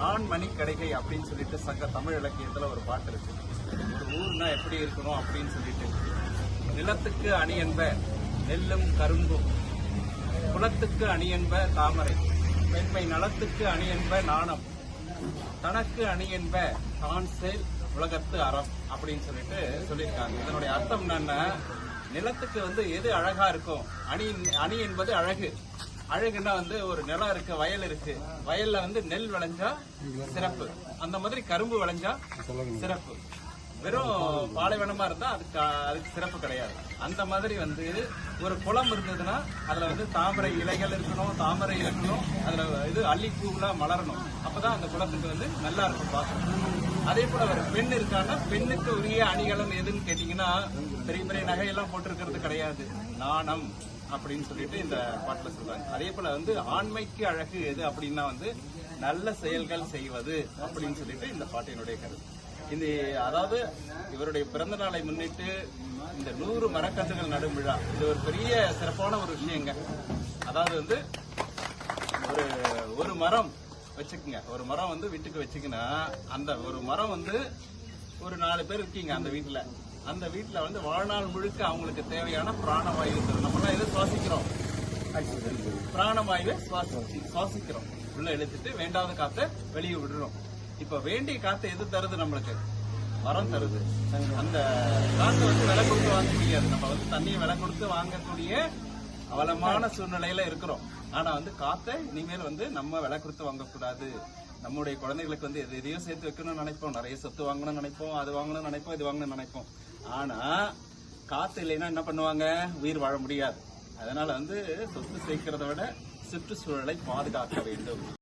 நான் மணி கடைகை அப்படின்னு சொல்லிட்டு சங்க தமிழ் இலக்கியத்தில் ஒரு பாட்டு இருக்கு. ஒரு ஊர்னா எப்படி இருக்கணும் அப்படின்னு சொல்லிட்டு. நிலத்துக்கு அணி என்ப நெல்லும் கரும்பும். குளத்துக்கு அணி என்ப தாமரை. பெண்மை நலத்துக்கு அணி என்ப நாணம். தனக்கு அணி என்ப தான் சேல் உலகத்து அறம் அப்படின்னு சொல்லிட்டு சொல்லியிருக்காங்க. இதனுடைய அர்த்தம் என்னன்னா நிலத்துக்கு வந்து எது அழகா இருக்கும்? அணி அணி என்பது அழகு. அழகுன்னா வந்து ஒரு நிலம் இருக்கு வயல் இருக்கு. வயல்ல வந்து நெல் விளைஞ்சா சிறப்பு. அந்த மாதிரி கரும்பு விளைஞ்சா சிறப்பு. வெறும் பாலைவனமா இருந்தா அதுக்கு அதுக்கு சிறப்பு கிடையாது. அந்த மாதிரி வந்து ஒரு குளம் இருந்ததுன்னா அதுல வந்து தாமரை இலைகள் இருக்கணும் தாமரை இருக்கணும். அதுல இது அல்லிப்பூலாம் மலரணும். அப்பதான் அந்த குளத்துக்கு வந்து நல்லா இருக்கும் பார்க்கணும் அதே போல ஒரு பெண் இருக்கான்னா பெண்ணுக்கு உரிய அணிகலன் எதுன்னு கேட்டீங்கன்னா பெரிய பெரிய நகையெல்லாம் போட்டிருக்கிறது கிடையாது. நாணம். அப்படின்னு சொல்லிட்டு இந்த பாட்டில் சொல்றாங்க. அதே போல வந்து ஆண்மைக்கு அழகு எது அப்படின்னா வந்து நல்ல செயல்கள் செய்வது அப்படின்னு சொல்லிட்டு இந்த பாட்டினுடைய கருத்து. இந்த அதாவது இவருடைய பிறந்த நாளை முன்னிட்டு இந்த நூறு மரக்கன்றுகள் நடும் விழா இது ஒரு பெரிய சிறப்பான ஒரு விஷயங்க. அதாவது வந்து ஒரு ஒரு மரம் வச்சுக்கோங்க. ஒரு மரம் வந்து வீட்டுக்கு வச்சுக்கினா அந்த ஒரு மரம் வந்து ஒரு நாலு பேர் இருக்கீங்க அந்த வீட்டுல. அந்த வீட்டில் வந்து வாழ்நாள் முழுக்க அவங்களுக்கு தேவையான பிராணவாயு தரும். நம்மலாம் எதை சுவாசிக்கிறோம்? பிராணவாயுவை சுவாசி சுவாசிக்கிறோம். உள்ள இழுத்துட்டு வேண்டாத காத்தை வெளியே விடுறோம். இப்ப வேண்டிய காத்து எது தருது நம்மளுக்கு? மரம் தருது. அந்த காற்றை வந்து விலை கொடுத்து வாங்க முடியாது. நம்ம வந்து தண்ணியை விலை கொடுத்து வாங்கக்கூடிய அவலமான சூழ்நிலையில இருக்கிறோம். ஆனா வந்து காத்தை இனிமேல் வந்து நம்ம விலை கொடுத்து வாங்கக்கூடாது. நம்முடைய குழந்தைகளுக்கு வந்து எது எதையோ சேர்த்து வைக்கணும்னு நினைப்போம். நிறைய சொத்து வாங்கணும்னு நினைப்போம். அது வாங்கணும்னு நினைப்போம். இது வாங்கணும்னு நினைப்போம். ஆனா காத்து இல்லைன்னா என்ன பண்ணுவாங்க? உயிர் வாழ முடியாது. அதனால வந்து சொத்து சேர்க்கிறத விட சுற்றுச்சூழலை பாதுகாக்க வேண்டும்.